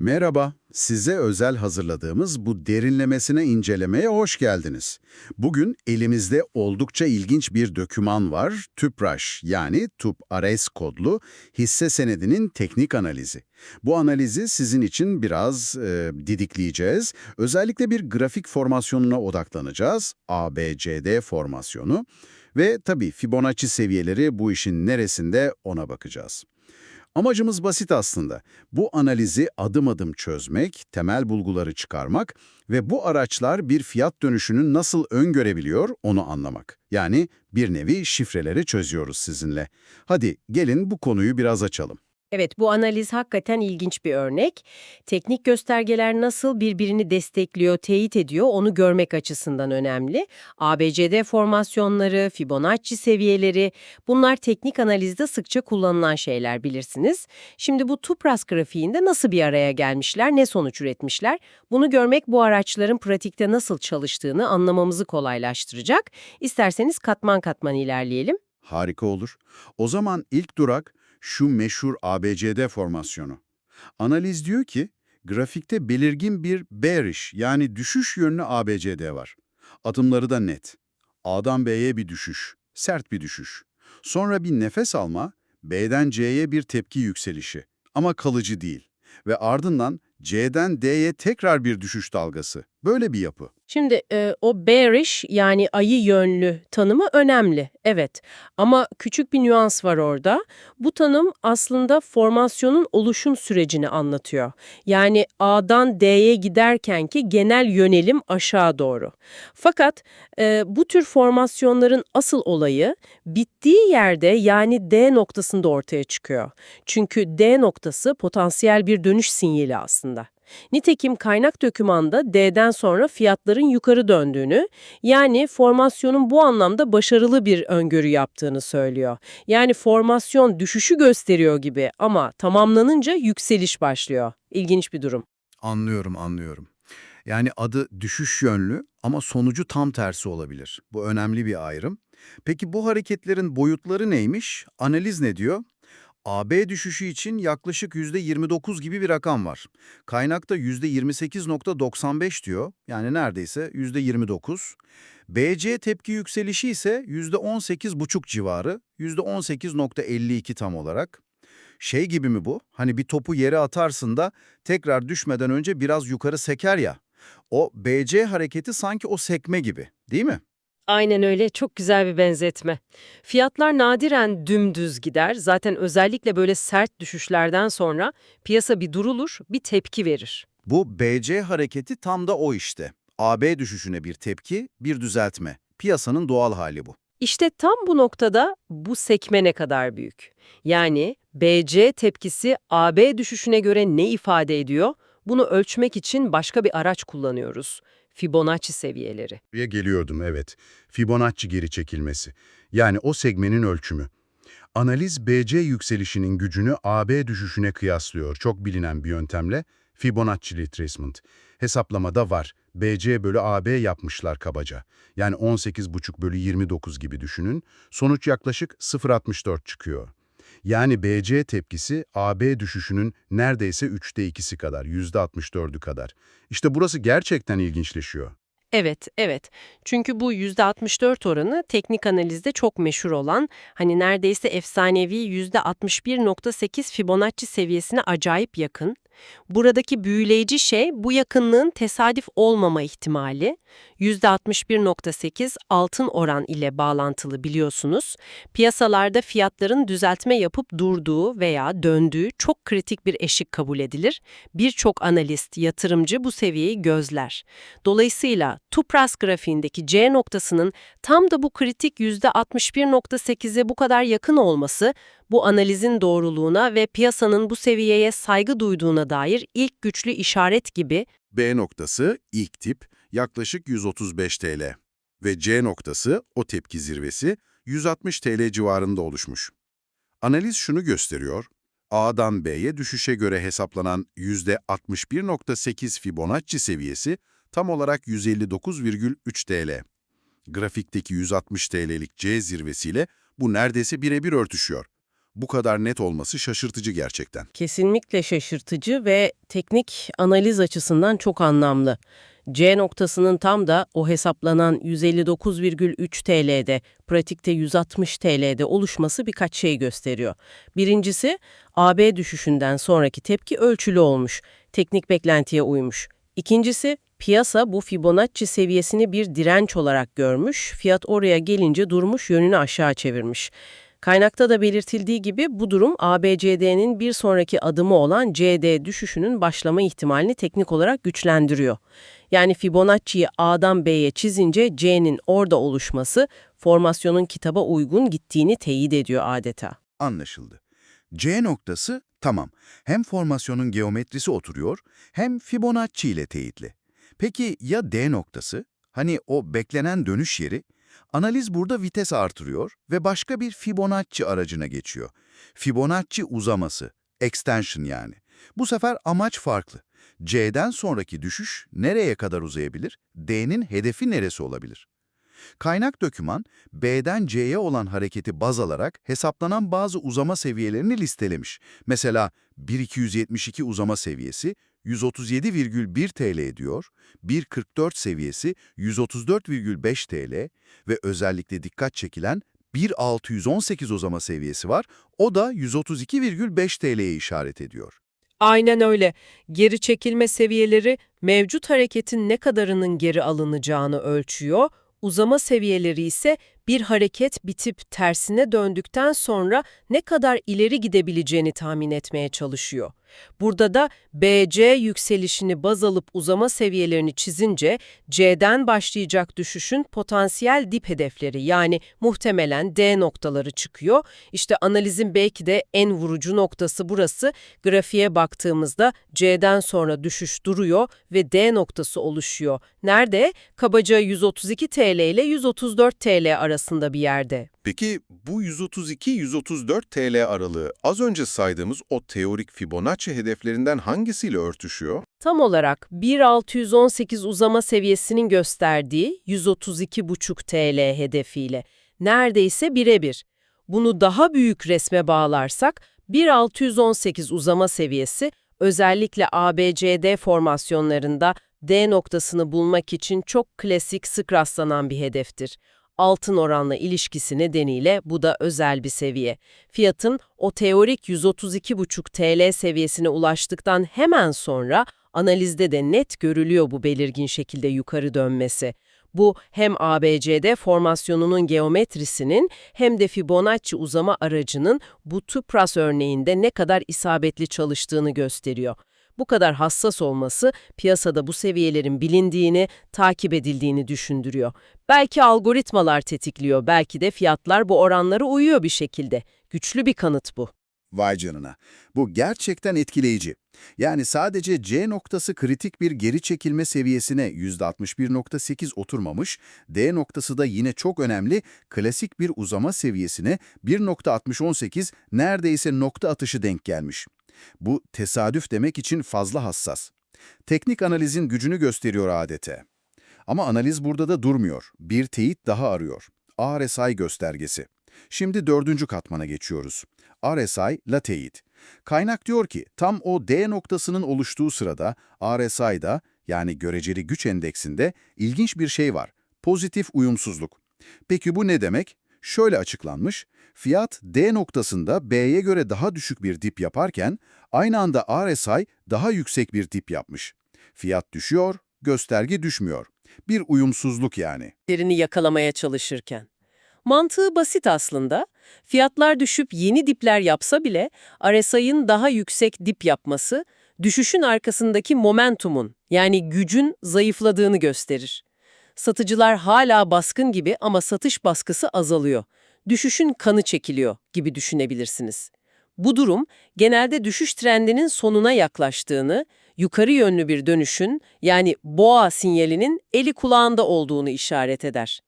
Merhaba, size özel hazırladığımız bu derinlemesine incelemeye hoş geldiniz. Bugün elimizde oldukça ilginç bir döküman var, TÜPRAŞ yani TÜP-ARES kodlu hisse senedinin teknik analizi. Bu analizi sizin için biraz e, didikleyeceğiz. Özellikle bir grafik formasyonuna odaklanacağız, ABCD formasyonu. Ve tabii Fibonacci seviyeleri bu işin neresinde ona bakacağız. Amacımız basit aslında. Bu analizi adım adım çözmek, temel bulguları çıkarmak ve bu araçlar bir fiyat dönüşünü nasıl öngörebiliyor onu anlamak. Yani bir nevi şifreleri çözüyoruz sizinle. Hadi gelin bu konuyu biraz açalım. Evet, bu analiz hakikaten ilginç bir örnek. Teknik göstergeler nasıl birbirini destekliyor, teyit ediyor onu görmek açısından önemli. ABCD formasyonları, Fibonacci seviyeleri bunlar teknik analizde sıkça kullanılan şeyler bilirsiniz. Şimdi bu TUPRAS grafiğinde nasıl bir araya gelmişler, ne sonuç üretmişler? Bunu görmek bu araçların pratikte nasıl çalıştığını anlamamızı kolaylaştıracak. İsterseniz katman katman ilerleyelim. Harika olur. O zaman ilk durak şu meşhur ABCD formasyonu. Analiz diyor ki, grafikte belirgin bir bearish yani düşüş yönlü ABCD var. Adımları da net. A'dan B'ye bir düşüş, sert bir düşüş. Sonra bir nefes alma, B'den C'ye bir tepki yükselişi ama kalıcı değil. Ve ardından C'den D'ye tekrar bir düşüş dalgası. Böyle bir yapı. Şimdi e, o bearish yani ayı yönlü tanımı önemli, evet. Ama küçük bir nüans var orada. Bu tanım aslında formasyonun oluşum sürecini anlatıyor. Yani A'dan D'ye giderkenki genel yönelim aşağı doğru. Fakat e, bu tür formasyonların asıl olayı bittiği yerde yani D noktasında ortaya çıkıyor. Çünkü D noktası potansiyel bir dönüş sinyali aslında. Nitekim kaynak dokümanda D'den sonra fiyatların yukarı döndüğünü, yani formasyonun bu anlamda başarılı bir öngörü yaptığını söylüyor. Yani formasyon düşüşü gösteriyor gibi ama tamamlanınca yükseliş başlıyor. İlginç bir durum. Anlıyorum, anlıyorum. Yani adı düşüş yönlü ama sonucu tam tersi olabilir. Bu önemli bir ayrım. Peki bu hareketlerin boyutları neymiş? Analiz ne diyor? AB düşüşü için yaklaşık %29 gibi bir rakam var. Kaynakta %28.95 diyor. Yani neredeyse %29. BC tepki yükselişi ise %18.5 civarı, %18.52 tam olarak. Şey gibi mi bu? Hani bir topu yere atarsın da tekrar düşmeden önce biraz yukarı seker ya. O BC hareketi sanki o sekme gibi, değil mi? Aynen öyle. Çok güzel bir benzetme. Fiyatlar nadiren dümdüz gider. Zaten özellikle böyle sert düşüşlerden sonra piyasa bir durulur, bir tepki verir. Bu BC hareketi tam da o işte. AB düşüşüne bir tepki, bir düzeltme. Piyasanın doğal hali bu. İşte tam bu noktada bu sekme ne kadar büyük? Yani BC tepkisi AB düşüşüne göre ne ifade ediyor? Bunu ölçmek için başka bir araç kullanıyoruz. Fibonacci seviyeleri. Buraya geliyordum evet. Fibonacci geri çekilmesi. Yani o segmenin ölçümü. Analiz BC yükselişinin gücünü AB düşüşüne kıyaslıyor. Çok bilinen bir yöntemle Fibonacci retracement. Hesaplamada var. BC bölü AB yapmışlar kabaca. Yani 18,5 bölü 29 gibi düşünün. Sonuç yaklaşık 0,64 çıkıyor. Yani BC tepkisi AB düşüşünün neredeyse 3'te 2'si kadar, %64'ü kadar. İşte burası gerçekten ilginçleşiyor. Evet, evet. Çünkü bu %64 oranı teknik analizde çok meşhur olan, hani neredeyse efsanevi %61.8 Fibonacci seviyesine acayip yakın. Buradaki büyüleyici şey bu yakınlığın tesadüf olmama ihtimali. %61.8 altın oran ile bağlantılı biliyorsunuz. Piyasalarda fiyatların düzeltme yapıp durduğu veya döndüğü çok kritik bir eşik kabul edilir. Birçok analist, yatırımcı bu seviyeyi gözler. Dolayısıyla TUPRAS grafiğindeki C noktasının tam da bu kritik %61.8'e bu kadar yakın olması bu analizin doğruluğuna ve piyasanın bu seviyeye saygı duyduğuna dair ilk güçlü işaret gibi B noktası ilk tip yaklaşık 135 TL ve C noktası o tepki zirvesi 160 TL civarında oluşmuş. Analiz şunu gösteriyor. A'dan B'ye düşüşe göre hesaplanan %61.8 Fibonacci seviyesi tam olarak 159,3 TL. Grafikteki 160 TL'lik C zirvesiyle bu neredeyse birebir örtüşüyor. Bu kadar net olması şaşırtıcı gerçekten. Kesinlikle şaşırtıcı ve teknik analiz açısından çok anlamlı. C noktasının tam da o hesaplanan 159,3 TL'de, pratikte 160 TL'de oluşması birkaç şey gösteriyor. Birincisi, AB düşüşünden sonraki tepki ölçülü olmuş, teknik beklentiye uymuş. İkincisi, piyasa bu Fibonacci seviyesini bir direnç olarak görmüş, fiyat oraya gelince durmuş, yönünü aşağı çevirmiş. Kaynakta da belirtildiği gibi bu durum ABCD'nin bir sonraki adımı olan CD düşüşünün başlama ihtimalini teknik olarak güçlendiriyor. Yani Fibonacci'yi A'dan B'ye çizince C'nin orada oluşması formasyonun kitaba uygun gittiğini teyit ediyor adeta. Anlaşıldı. C noktası tamam. Hem formasyonun geometrisi oturuyor hem Fibonacci ile teyitli. Peki ya D noktası? Hani o beklenen dönüş yeri? Analiz burada vites artırıyor ve başka bir Fibonacci aracına geçiyor. Fibonacci uzaması, extension yani. Bu sefer amaç farklı. C'den sonraki düşüş nereye kadar uzayabilir? D'nin hedefi neresi olabilir? Kaynak döküman, B'den C'ye olan hareketi baz alarak hesaplanan bazı uzama seviyelerini listelemiş. Mesela 1272 uzama seviyesi 137,1 TL ediyor, 1.44 seviyesi 134,5 TL ve özellikle dikkat çekilen 1.618 uzama seviyesi var, o da 132,5 TL'ye işaret ediyor. Aynen öyle. Geri çekilme seviyeleri mevcut hareketin ne kadarının geri alınacağını ölçüyor. Uzama seviyeleri ise bir hareket bitip tersine döndükten sonra ne kadar ileri gidebileceğini tahmin etmeye çalışıyor. Burada da BC yükselişini baz alıp uzama seviyelerini çizince C'den başlayacak düşüşün potansiyel dip hedefleri yani muhtemelen D noktaları çıkıyor. İşte analizin belki de en vurucu noktası burası. Grafiğe baktığımızda C'den sonra düşüş duruyor ve D noktası oluşuyor. Nerede? Kabaca 132 TL ile 134 TL arasında bir yerde. Peki bu 132-134 TL aralığı az önce saydığımız o teorik Fibonacci hedeflerinden hangisiyle örtüşüyor? Tam olarak 1.618 uzama seviyesinin gösterdiği 132,5 TL hedefiyle neredeyse birebir. Bunu daha büyük resme bağlarsak 1.618 uzama seviyesi özellikle ABCD formasyonlarında D noktasını bulmak için çok klasik sık rastlanan bir hedeftir. Altın oranla ilişkisi nedeniyle bu da özel bir seviye. Fiyatın o teorik 132,5 TL seviyesine ulaştıktan hemen sonra analizde de net görülüyor bu belirgin şekilde yukarı dönmesi. Bu hem ABCD formasyonunun geometrisinin hem de Fibonacci uzama aracının bu TÜPRAS örneğinde ne kadar isabetli çalıştığını gösteriyor. Bu kadar hassas olması piyasada bu seviyelerin bilindiğini, takip edildiğini düşündürüyor. Belki algoritmalar tetikliyor, belki de fiyatlar bu oranlara uyuyor bir şekilde. Güçlü bir kanıt bu. Vay canına. Bu gerçekten etkileyici. Yani sadece C noktası kritik bir geri çekilme seviyesine %61.8 oturmamış, D noktası da yine çok önemli klasik bir uzama seviyesine 1.618 neredeyse nokta atışı denk gelmiş. Bu tesadüf demek için fazla hassas. Teknik analizin gücünü gösteriyor adete. Ama analiz burada da durmuyor. Bir teyit daha arıyor. RSI göstergesi. Şimdi dördüncü katmana geçiyoruz. RSI la teyit. Kaynak diyor ki tam o D noktasının oluştuğu sırada RSI'da yani göreceli güç endeksinde ilginç bir şey var. Pozitif uyumsuzluk. Peki bu ne demek? Şöyle açıklanmış. Fiyat D noktasında B'ye göre daha düşük bir dip yaparken aynı anda RSI daha yüksek bir dip yapmış. Fiyat düşüyor, gösterge düşmüyor. Bir uyumsuzluk yani. Derini yakalamaya çalışırken. Mantığı basit aslında. Fiyatlar düşüp yeni dipler yapsa bile RSI'ın daha yüksek dip yapması, düşüşün arkasındaki momentumun yani gücün zayıfladığını gösterir. Satıcılar hala baskın gibi ama satış baskısı azalıyor. Düşüşün kanı çekiliyor gibi düşünebilirsiniz. Bu durum genelde düşüş trendinin sonuna yaklaştığını, yukarı yönlü bir dönüşün yani boğa sinyalinin eli kulağında olduğunu işaret eder.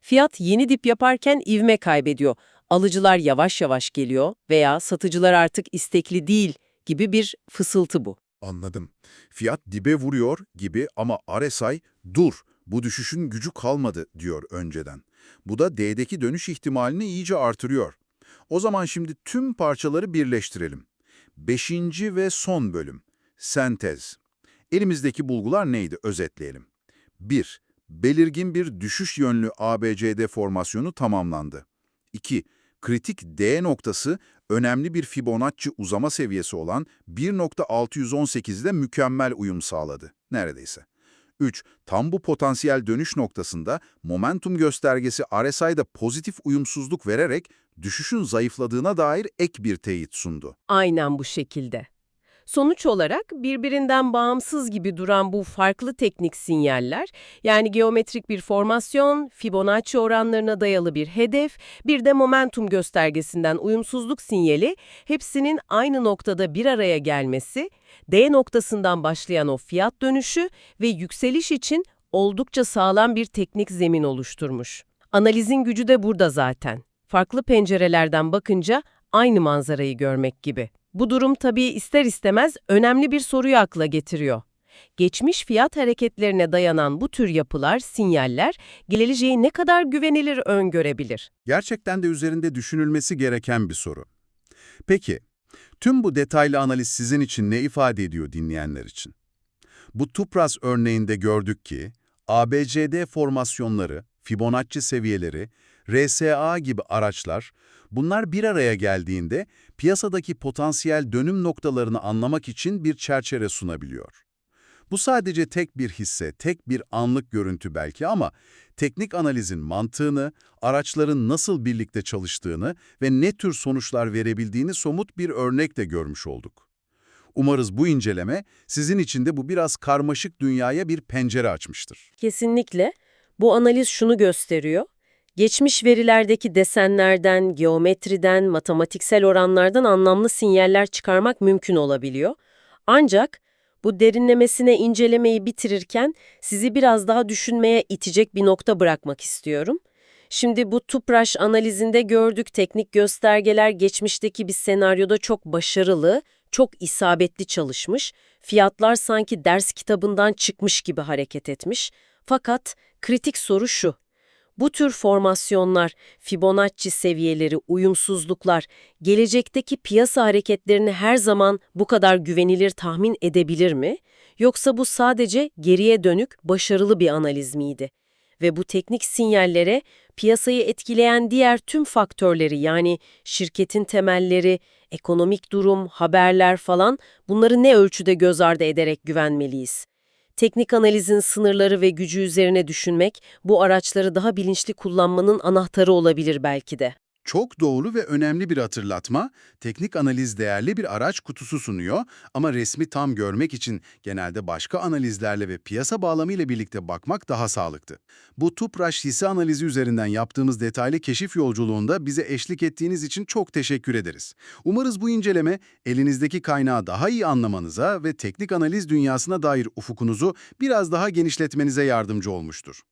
Fiyat yeni dip yaparken ivme kaybediyor. Alıcılar yavaş yavaş geliyor veya satıcılar artık istekli değil gibi bir fısıltı bu. Anladım. Fiyat dibe vuruyor gibi ama RSI dur, bu düşüşün gücü kalmadı diyor önceden. Bu da D'deki dönüş ihtimalini iyice artırıyor. O zaman şimdi tüm parçaları birleştirelim. Beşinci ve son bölüm. Sentez. Elimizdeki bulgular neydi? Özetleyelim. 1. Belirgin bir düşüş yönlü ABCD formasyonu tamamlandı. 2. Kritik D noktası önemli bir Fibonacci uzama seviyesi olan 1.618'de mükemmel uyum sağladı. Neredeyse. 3. Tam bu potansiyel dönüş noktasında momentum göstergesi RSI'da pozitif uyumsuzluk vererek düşüşün zayıfladığına dair ek bir teyit sundu. Aynen bu şekilde. Sonuç olarak birbirinden bağımsız gibi duran bu farklı teknik sinyaller, yani geometrik bir formasyon, Fibonacci oranlarına dayalı bir hedef, bir de momentum göstergesinden uyumsuzluk sinyali, hepsinin aynı noktada bir araya gelmesi, D noktasından başlayan o fiyat dönüşü ve yükseliş için oldukça sağlam bir teknik zemin oluşturmuş. Analizin gücü de burada zaten. Farklı pencerelerden bakınca aynı manzarayı görmek gibi. Bu durum tabii ister istemez önemli bir soruyu akla getiriyor. Geçmiş fiyat hareketlerine dayanan bu tür yapılar, sinyaller, geleceği ne kadar güvenilir öngörebilir? Gerçekten de üzerinde düşünülmesi gereken bir soru. Peki, tüm bu detaylı analiz sizin için ne ifade ediyor dinleyenler için? Bu Tupras örneğinde gördük ki, ABCD formasyonları, Fibonacci seviyeleri, RSA gibi araçlar, bunlar bir araya geldiğinde piyasadaki potansiyel dönüm noktalarını anlamak için bir çerçeve sunabiliyor. Bu sadece tek bir hisse, tek bir anlık görüntü belki ama teknik analizin mantığını, araçların nasıl birlikte çalıştığını ve ne tür sonuçlar verebildiğini somut bir örnekle görmüş olduk. Umarız bu inceleme sizin için de bu biraz karmaşık dünyaya bir pencere açmıştır. Kesinlikle. Bu analiz şunu gösteriyor. Geçmiş verilerdeki desenlerden, geometriden, matematiksel oranlardan anlamlı sinyaller çıkarmak mümkün olabiliyor. Ancak bu derinlemesine incelemeyi bitirirken sizi biraz daha düşünmeye itecek bir nokta bırakmak istiyorum. Şimdi bu Tupraş analizinde gördük teknik göstergeler geçmişteki bir senaryoda çok başarılı, çok isabetli çalışmış, fiyatlar sanki ders kitabından çıkmış gibi hareket etmiş. Fakat kritik soru şu. Bu tür formasyonlar, Fibonacci seviyeleri, uyumsuzluklar, gelecekteki piyasa hareketlerini her zaman bu kadar güvenilir tahmin edebilir mi? Yoksa bu sadece geriye dönük başarılı bir analiz miydi? Ve bu teknik sinyallere piyasayı etkileyen diğer tüm faktörleri yani şirketin temelleri, ekonomik durum, haberler falan bunları ne ölçüde göz ardı ederek güvenmeliyiz? Teknik analizin sınırları ve gücü üzerine düşünmek, bu araçları daha bilinçli kullanmanın anahtarı olabilir belki de. Çok doğru ve önemli bir hatırlatma, teknik analiz değerli bir araç kutusu sunuyor ama resmi tam görmek için genelde başka analizlerle ve piyasa bağlamıyla birlikte bakmak daha sağlıklı. Bu Tupraş hisse analizi üzerinden yaptığımız detaylı keşif yolculuğunda bize eşlik ettiğiniz için çok teşekkür ederiz. Umarız bu inceleme elinizdeki kaynağı daha iyi anlamanıza ve teknik analiz dünyasına dair ufukunuzu biraz daha genişletmenize yardımcı olmuştur.